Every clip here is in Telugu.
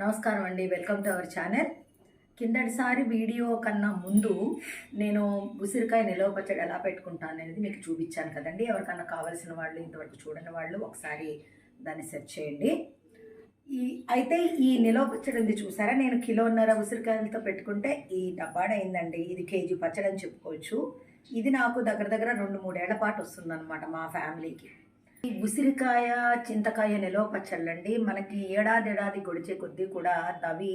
నమస్కారం అండి వెల్కమ్ టు అవర్ ఛానల్. కిందటిసారి వీడియో కన్నా ముందు నేను ఉసిరికాయ నిలవ పచ్చడి ఎలా పెట్టుకుంటాను అనేది మీకు చూపించాను కదండి. ఎవరికన్నా కావాల్సిన వాళ్ళు ఇంతవరకు చూడని వాళ్ళు ఒకసారి దాన్ని సెర్చ్ చేయండి. ఈ అయితే ఈ నిలవ పచ్చడి ఉంది చూసారా? నేను కిలోన్నర ఉసిరికాయలతో పెట్టుకుంటే ఈ డబ్బాడైందండి. ఇది కేజీ పచ్చడి అని చెప్పుకోవచ్చు. ఇది నాకు దగ్గర దగ్గర రెండు మూడేళ్ళ పాటు వస్తుందన్నమాట మా ఫ్యామిలీకి. ఈ ఉసిరికాయ చింతకాయ నిలవ పచ్చళ్ళండి. మనకి ఏడాది ఏడాది గొడిచే కొద్దీ కూడా అవి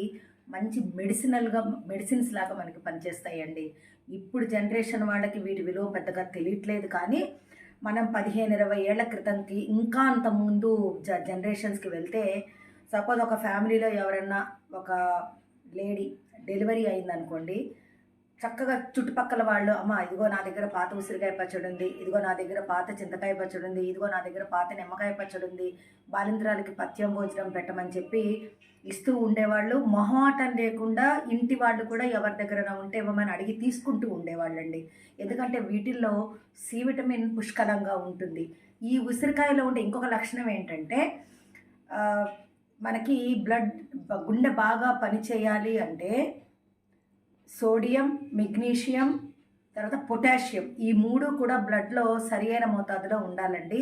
మంచి మెడిసినల్గా మెడిసిన్స్ లాగా మనకి పనిచేస్తాయండి. ఇప్పుడు జనరేషన్ వాళ్ళకి వీటి విలువ పెద్దగా తెలియట్లేదు కానీ మనం పదిహేను ఇరవై ఏళ్ళ క్రితంకి ఇంకా అంత ముందు జ జనరేషన్స్కి వెళ్తే సపోజ్ ఒక ఫ్యామిలీలో ఎవరన్నా ఒక లేడీ డెలివరీ అయిందనుకోండి చక్కగా చుట్టుపక్కల వాళ్ళు అమ్మ ఇదిగో నా దగ్గర పాత ఉసిరికాయ పచ్చడి ఉంది ఇదిగో నా దగ్గర పాత చింతకాయ పచ్చడి ఉంది ఇదిగో నా దగ్గర పాత నిమ్మకాయ పచ్చడి ఉంది బాలింద్రాలకి పత్యం భోజనం పెట్టమని చెప్పి ఇస్తూ ఉండేవాళ్ళు. మొహమాటం లేకుండా ఇంటి వాళ్ళు కూడా ఎవరి దగ్గర ఉంటే ఇవ్వమని అడిగి తీసుకుంటూ ఉండేవాళ్ళండి. ఎందుకంటే వీటిల్లో సి విటమిన్ పుష్కలంగా ఉంటుంది. ఈ ఉసిరికాయలో ఉండే ఇంకొక లక్షణం ఏంటంటే మనకి బ్లడ్ గుండె బాగా పనిచేయాలి అంటే సోడియం మెగ్నీషియం తర్వాత పొటాషియం ఈ మూడు కూడా బ్లడ్లో సరియైన మోతాదులో ఉండాలండి.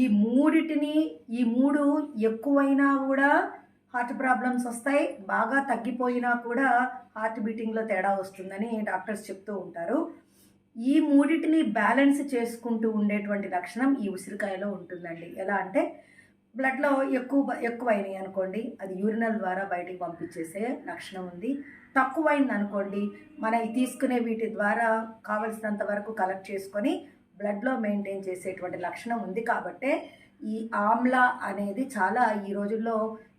ఈ మూడిటిని ఈ మూడు ఎక్కువైనా కూడా హార్ట్ ప్రాబ్లమ్స్ వస్తాయి. బాగా తగ్గిపోయినా కూడా హార్ట్ బీటింగ్లో తేడా వస్తుందని డాక్టర్స్ చెప్తూ ఉంటారు. ఈ మూడిటిని బ్యాలెన్స్ చేసుకుంటూ ఉండేటువంటి లక్షణం ఈ ఉసిరికాయలో ఉంటుందండి. ఎలా అంటే బ్లడ్లో ఎక్కువ ఎక్కువ అయినాయి అనుకోండి అది యూరినల్ ద్వారా బయటికి పంపించేసే లక్షణం ఉంది. తక్కువైంది అనుకోండి మన తీసుకునే వీటి ద్వారా కావలసినంత వరకు కలెక్ట్ చేసుకొని బ్లడ్లో మెయింటైన్ చేసేటువంటి లక్షణం ఉంది కాబట్టే ఈ ఆమ్లా అనేది చాలా ఈ రోజుల్లో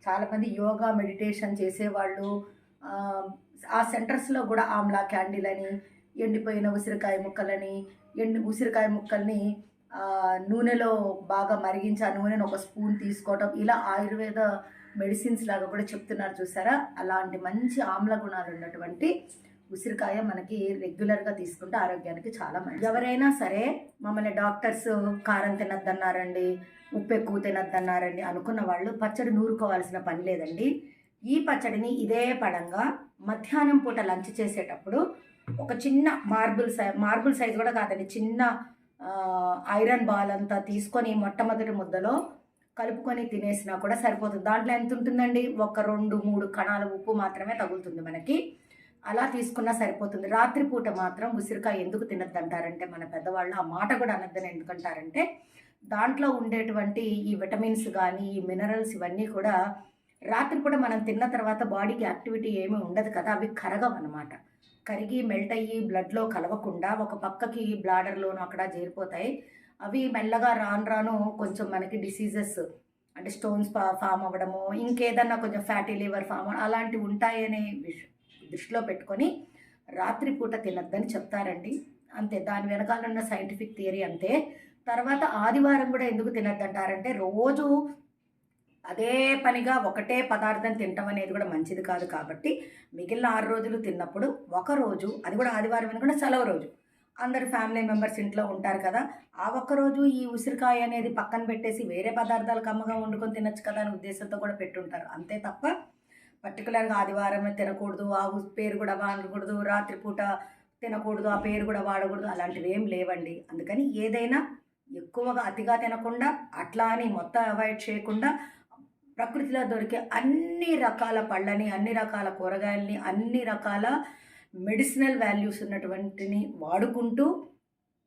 చాలామంది యోగా మెడిటేషన్ చేసేవాళ్ళు. ఆ, సెంటర్స్లో కూడా ఆమ్లా క్యాండిల్ అని ఎండిపోయిన ఉసిరికాయ ముక్కలని ఎండి ఉసిరికాయ ముక్కల్ని నూనెలో బాగా మరిగించి ఆ నూనెను ఒక స్పూన్ తీసుకోవటం ఇలా ఆయుర్వేద మెడిసిన్స్ లాగా కూడా చెప్తున్నారు చూసారా? అలాంటి మంచి ఆమ్ల గుణాలు ఉన్నటువంటి ఉసిరికాయ మనకి రెగ్యులర్గా తీసుకుంటే ఆరోగ్యానికి చాలా మంచి ఎవరైనా సరే మమ్మల్ని డాక్టర్స్ కారం తినద్దన్నారండి ఉప్పు ఎక్కువ తినద్దన్నారండి అనుకున్న వాళ్ళు పచ్చడి నూరుకోవాల్సిన పని లేదండి. ఈ పచ్చడిని ఇదే పడంగా మధ్యాహ్నం పూట లంచ్ చేసేటప్పుడు ఒక చిన్న మార్బుల్ సై మార్బుల్ సైజ్ కూడా కాదండి చిన్న ఐరన్ బాల్ అంతా తీసుకొని మొట్టమొదటి ముద్దలో కలుపుకొని తినేసినా కూడా సరిపోతుంది. దాంట్లో ఎంత ఉంటుందండి? ఒక రెండు మూడు కణాల ఉప్పు మాత్రమే తగులుతుంది మనకి. అలా తీసుకున్నా సరిపోతుంది. రాత్రిపూట మాత్రం ఉసిరికాయ ఎందుకు తినద్దంటారంటే మన పెద్దవాళ్ళు ఆ మాట కూడా అనద్దని ఎందుకంటారంటే దాంట్లో ఉండేటువంటి ఈ విటమిన్స్ కానీ ఈ మినరల్స్ ఇవన్నీ కూడా రాత్రిపూట మనం తిన్న తర్వాత బాడీకి యాక్టివిటీ ఏమీ ఉండదు కదా. అవి కరగవన్నమాట కరిగి మెల్ట్ అయ్యి బ్లడ్లో కలవకుండా ఒక పక్కకి బ్లాడర్లోనూ అక్కడ చేరిపోతాయి. అవి మెల్లగా రాను రాను కొంచెం మనకి డిసీజెస్ అంటే స్టోన్స్ ఫామ్ అవ్వడము ఇంకేదన్నా కొంచెం ఫ్యాటీ లివర్ ఫామ్ అవ్వడం అలాంటివి ఉంటాయనే విష దృష్టిలో పెట్టుకొని రాత్రిపూట తినద్దని చెప్తారండి. అంతే దాని వెనకాల ఉన్న సైంటిఫిక్ థియరీ అంతే. తర్వాత ఆదివారం కూడా ఎందుకు తినద్దంటారంటే రోజు అదే పనిగా ఒకటే పదార్థం తినటం అనేది కూడా మంచిది కాదు కాబట్టి మిగిలిన ఆరు రోజులు తిన్నప్పుడు ఒక రోజు అది కూడా ఆదివారం అని కూడా సెలవు రోజు. అందరు ఫ్యామిలీ మెంబర్స్ ఇంట్లో ఉంటారు కదా. ఆ ఒక్క రోజు ఈ ఉసిరికాయ అనేది పక్కన పెట్టేసి వేరే పదార్థాలు కమ్మగా వండుకొని తినచ్చు కదా అనే ఉద్దేశంతో కూడా పెట్టుంటారు. అంతే తప్ప పర్టికులర్గా ఆదివారమే తినకూడదు ఆ పేరు కూడా వాడకూడదు రాత్రిపూట తినకూడదు ఆ పేరు కూడా వాడకూడదు అలాంటివి ఏం లేవండి. అందుకని ఏదైనా ఎక్కువగా అతిగా తినకుండా అట్లా అని మొత్తం అవాయిడ్ చేయకుండా ప్రకృతిలో దొరికే అన్ని రకాల పళ్ళని అన్ని రకాల కూరగాయల్ని అన్ని రకాల మెడిసినల్ వాల్యూస్ ఉన్నటువంటిని వాడుకుంటూ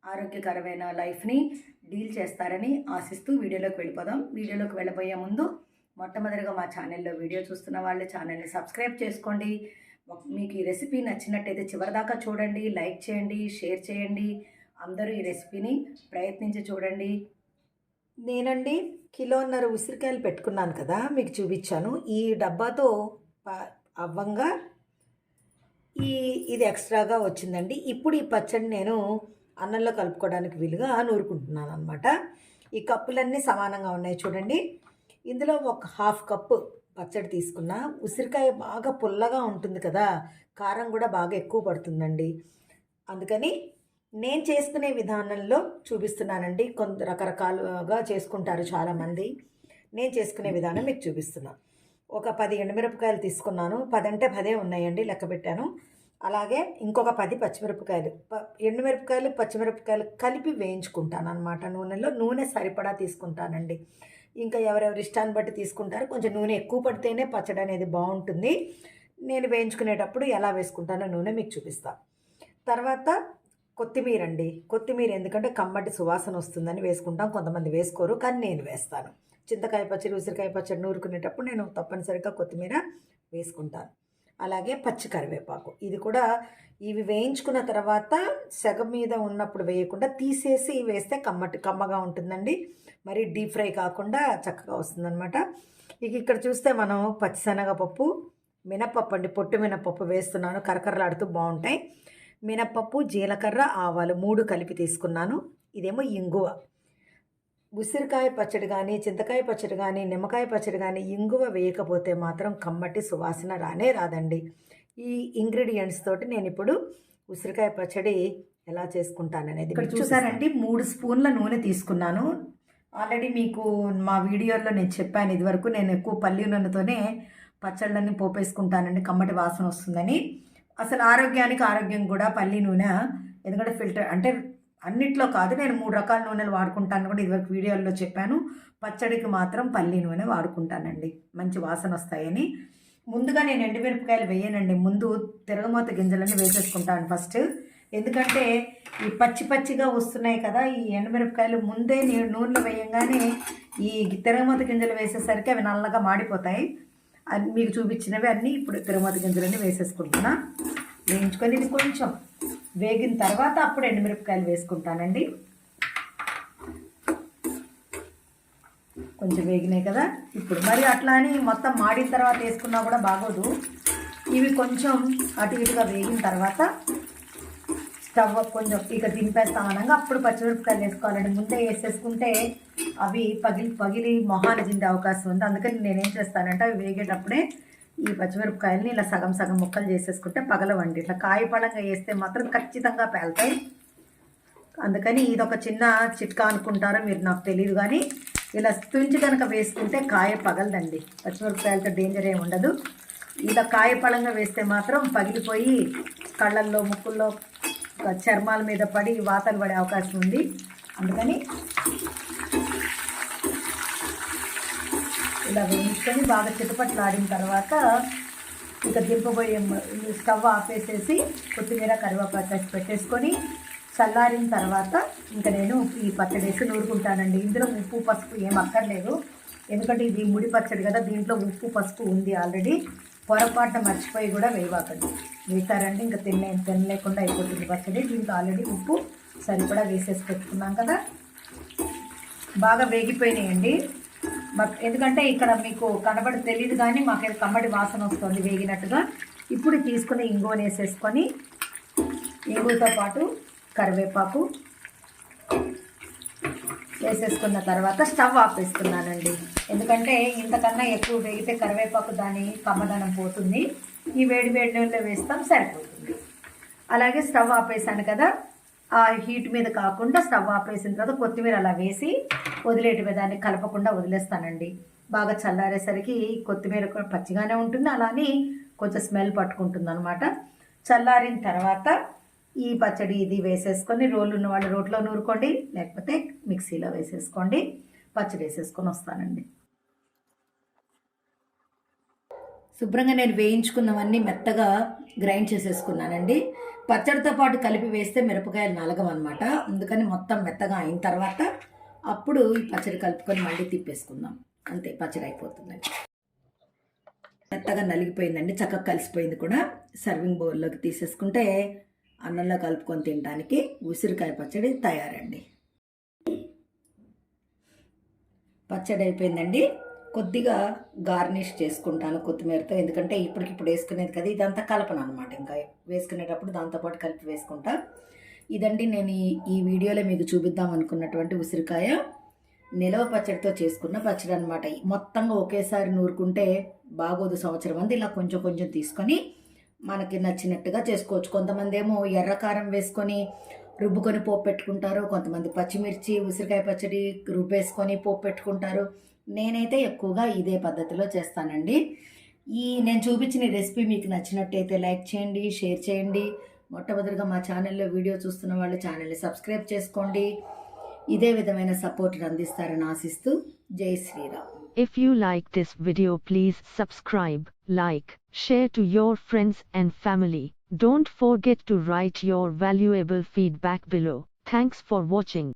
ఆరోగ్యకరమైన లైఫ్ని డీల్ చేస్తారని ఆశిస్తూ వీడియోలోకి వెళ్ళిపోదాం. వీడియోలోకి వెళ్ళబోయే ముందు మొట్టమొదటిగా మా ఛానల్లో వీడియో చూస్తున్న వాళ్ళు ఛానల్ని సబ్స్క్రైబ్ చేసుకోండి. మీకు ఈ రెసిపీ నచ్చినట్టయితే చివరిదాకా చూడండి లైక్ చేయండి షేర్ చేయండి. అందరూ ఈ రెసిపీని ప్రయత్నించి చూడండి. నేనండి కిలోన్నర ఉసిరికాయలు పెట్టుకున్నాను కదా మీకు చూపించాను. ఈ డబ్బాతో అవ్వంగా ఇది ఎక్స్ట్రాగా వచ్చిందండి. ఇప్పుడు ఈ పచ్చడి నేను అన్నంలో కలుపుకోవడానికి వీలుగా నూరుకుంటున్నాను అనమాట ఈ కప్పులన్నీ సమానంగా ఉన్నాయి చూడండి. ఇందులో ఒక హాఫ్ కప్పు పచ్చడి తీసుకున్న. ఉసిరికాయ బాగా పుల్లగా ఉంటుంది కదా కారం కూడా బాగా ఎక్కువ పడుతుందండి. అందుకని నేను చేసుకునే విధానంలో చూపిస్తున్నానండి. కొంత రకరకాలుగా చేసుకుంటారు చాలామంది. నేను చేసుకునే విధానం మీకు చూపిస్తున్నాను ఒక పది ఎండుమిరపకాయలు తీసుకున్నాను. పది అంటే పదే ఉన్నాయండి లెక్క పెట్టాను. అలాగే ఇంకొక పది పచ్చిమిరపకాయలు. ప- ఎండుమిరపకాయలు పచ్చిమిరపకాయలు కలిపి వేయించుకుంటాను అనమాట నూనెలో. నూనె సరిపడా తీసుకుంటానండి. ఇంకా ఎవరెవరి ఇష్టాన్ని బట్టి తీసుకుంటారు కొంచెం నూనె ఎక్కువ పడితేనే పచ్చడి అనేది బాగుంటుంది. నేను వేయించుకునేటప్పుడు ఎలా వేసుకుంటానో నూనె మీకు చూపిస్తా. తర్వాత కొత్తిమీర అండి కొత్తిమీర ఎందుకంటే కమ్మటి సువాసన వస్తుందని వేసుకుంటాం. కొంతమంది వేసుకోరు కానీ నేను వేస్తాను. చింతకాయ పచ్చడి ఉసిరికాయ పచ్చడి నూరుకునేటప్పుడు నేను తప్పనిసరిగా కొత్తిమీర వేసుకుంటాను. అలాగే పచ్చి కరివేపాకు. ఇది కూడా ఇవి వేయించుకున్న తర్వాత సెగ మీద ఉన్నప్పుడు వేయకుండా తీసేసి వేస్తే కమ్మటి కమ్మగా ఉంటుందండి. మరి డీప్ ఫ్రై కాకుండా చక్కగా వస్తుందన్నమాట. ఇక ఇక్కడ చూస్తే మనం పచ్చిశనగపప్పు మినపప్పు అండి. పొట్టు మినపప్పు వేస్తున్నాను. కరకరలాడుతూ బాగుంటాయి. మినపప్పు జీలకర్ర ఆవాలు మూడు కలిపి తీసుకున్నాను. ఇదేమో ఇంగువ. ఉసిరికాయ పచ్చడి కానీ చింతకాయ పచ్చడి కానీ నిమ్మకాయ పచ్చడి కానీ ఇంగువ వేయకపోతే మాత్రం కమ్మటి సువాసన రానే రాదండి. ఈ ఇంగ్రీడియంట్స్ తోటి నేను ఇప్పుడు ఉసిరికాయ పచ్చడి ఎలా చేసుకుంటాననేది ఇక్కడ చూసారండి మూడు స్పూన్ల నూనె తీసుకున్నాను. ఆల్రెడీ మీకు మా వీడియోలో నేను చెప్పాను ఇదివరకు నేను ఎక్కువ పల్లి నూనెతోనే పచ్చళ్ళని పోపేసుకుంటానండి కమ్మటి వాసన వస్తుందని. అసలు ఆరోగ్యానికి ఆరోగ్యం కూడా పల్లి నూనె ఎందుకంటే ఫిల్టర్ అంటే అన్నిట్లో కాదు నేను మూడు రకాల నూనెలు వాడుకుంటాను కూడా. ఇదివరకు వీడియోల్లో చెప్పాను. పచ్చడికి మాత్రం పల్లి నూనె వాడుకుంటానండి. మంచి వాసన వస్తాయని. ముందుగా నేను ఎండుమిరపకాయలు వేయనండి. ముందు తిరగమూత గింజలన్నీ వేసేసుకుంటాను ఫస్ట్. ఎందుకంటే ఈ పచ్చి పచ్చిగా వస్తున్నాయి కదా ఈ ఎండుమిరపకాయలు ముందే నేను నూనెలో వేయంగానే ఈ తిరగమూత గింజలు వేసేసరికి అవి నల్లగా మాడిపోతాయి. అది మీకు చూపించినవి అన్నీ ఇప్పుడు తిరగమూత గింజలన్నీ వేసేసుకుంటున్నా. వేయించుకొని ఇది కొంచెం వేగిన తర్వాత అప్పుడు ఎండుమిరపకాయలు వేసుకుంటానండి. కొంచెం వేగినాయి కదా. ఇప్పుడు మరి అట్లా అని మొత్తం మాడిన తర్వాత వేసుకున్నా కూడా బాగోదు. ఇవి కొంచెం అటు ఇటుగా వేగిన తర్వాత స్టవ్ కొంచెం ఇక దింపేస్తాం అనగా అప్పుడు పచ్చిమిరపకాయలు వేసుకోవాలండి. ముందే వేసేసుకుంటే అవి పగిలి పగిలి మొహాలు తిండే అవకాశం ఉంది. అందుకని నేనేం చేస్తానంటే అవి వేగేటప్పుడే ఈ పచ్చిమిరపకాయలని ఇలా సగం సగం ముక్కలు చేసేసుకుంటే పగలవండి. ఇట్లా కాయపళంగా వేస్తే మాత్రం ఖచ్చితంగా పేలుతాయి. అందుకని ఇది ఒక చిన్న చిట్కా అనుకుంటారో మీరు నాకు తెలియదు కానీ ఇలా తుంచి కనుక వేసుకుంటే కాయ పగలదండి. పచ్చిమిరపకాయలతో డేంజర్ ఏమి ఉండదు. ఇలా కాయ పళంగా వేస్తే మాత్రం పగిలిపోయి కళ్ళల్లో ముక్కుల్లో చర్మాల మీద పడి వాతలు పడే అవకాశం ఉంది. అందుకని ఇలా వేయించుకొని బాగా చిటపట్లాడిన తర్వాత ఇక దింపబోయే స్టవ్ ఆపేసేసి కొత్తిమీర కరివేపాకు వేసి పెట్టేసుకొని చల్లారిన తర్వాత ఇంకా నేను ఈ పచ్చడి వేసి నూరుకుంటానండి. ఇందులో ఉప్పు పసుపు ఏం అక్కర్లేదు. ఎందుకంటే ఇది ముడి పచ్చడి కదా దీంట్లో ఉప్పు పసుపు ఉంది ఆల్రెడీ. పొరపాటున మర్చిపోయి కూడా వేయవాకండి వేసారంటే ఇంకా తినలే తినలేకుండా అయిపోతుంది పచ్చడి. దీంట్లో ఆల్రెడీ ఉప్పు సరిపడా వేసేసి పెట్టుకున్నాం కదా. బాగా వేగిపోయినాయండి. ఎందుకంటే ఇక్కడ మీకు కనబడి తెలియదు కానీ మాకు కమ్మడి వాసన వస్తుంది వేగినట్టుగా. ఇప్పుడు తీసుకుని ఇంగువని వేసేసుకొని ఇంగువతో పాటు కరివేపాకు వేసేసుకున్న తర్వాత స్టవ్ ఆపేస్తున్నానండి ఎందుకంటే ఇంతకన్నా ఎక్కువ వేగితే కరివేపాకు దాని కమ్మదనం పోతుంది. ఈ వేడి వేడి నీళ్ళలో వేస్తాం సరిపోతుంది. అలాగే స్టవ్ ఆపేసాను కదా. హీట్ మీద కాకుండా స్టవ్ ఆపేసిన తర్వాత కొత్తిమీర అలా వేసి వదిలేటి దాన్ని కలపకుండా వదిలేస్తానండి. బాగా చల్లారేసరికి కొత్తిమీర కూడా పచ్చిగానే ఉంటుంది అలానే కొంచెం స్మెల్ పట్టుకుంటుంది అనమాట చల్లారిన తర్వాత ఈ పచ్చడి ఇది వేసేసుకొని రోళ్ళు ఉన్న వాళ్ళు రోట్లో నూరుకోండి లేకపోతే మిక్సీలో వేసేసుకోండి పచ్చడి వేసేసుకొని వస్తానండి. శుభ్రంగా నేను వేయించుకున్నవన్నీ మెత్తగా గ్రైండ్ చేసేసుకున్నానండి. పచ్చడితో పాటు కలిపి వేస్తే మిరపకాయలు నలగమన్నమాట అందుకని మొత్తం మెత్తగా అయిన తర్వాత అప్పుడు ఈ పచ్చడి కలుపుకొని మళ్ళీ తిప్పేసుకుందాం. అంతే పచ్చడి అయిపోతుందండి మెత్తగా నలిగిపోయిందండి చక్కగా కలిసిపోయింది కూడా. సర్వింగ్ బౌల్లోకి తీసేసుకుంటే అన్నంలో కలుపుకొని తినడానికి ఉసిరికాయ పచ్చడి తయారండి. పచ్చడి అయిపోయిందండి. కొద్దిగా గార్నిష్ చేసుకుంటాను కొత్తిమీరతో. ఎందుకంటే ఇప్పటికిప్పుడు వేసుకునేది కదా ఇదంతా కలపను అనమాట ఇంకా వేసుకునేటప్పుడు దాంతోపాటు కలిపి వేసుకుంటా. ఇదండి నేను ఈ వీడియోలో మీకు చూపిద్దాం అనుకున్నటువంటి ఉసిరికాయ. నిలవ పచ్చడితో చేసుకున్న పచ్చడి అనమాట మొత్తంగా ఒకేసారి నూరుకుంటే బాగోదు సంవత్సరం అంది ఇలా కొంచెం కొంచెం తీసుకొని మనకి నచ్చినట్టుగా చేసుకోవచ్చు. కొంతమంది ఏమో ఎర్రకారం వేసుకొని రుబ్బుకొని పోపు పెట్టుకుంటారు. కొంతమంది పచ్చిమిర్చి ఉసిరికాయ పచ్చడి రుబ్బేసుకొని పోపు పెట్టుకుంటారు. నేనైతే ఎక్కువగా ఇదే పద్ధతిలో చేస్తానండి. ఈ నేను చూపించిన రెసిపీ మీకు నచ్చినట్టయితే లైక్ చేయండి షేర్ చేయండి. మొట్టమొదటిగా మా ఛానల్లో వీడియో చూస్తున్న వాళ్ళు ఛానల్ని సబ్స్క్రైబ్ చేసుకోండి. ఇదే విధమైన సపోర్ట్ అందిస్తారని ఆశిస్తూ జై Shriram. If you like this video please subscribe like share to your friends and family don't forget to write your valuable feedback below thanks for watching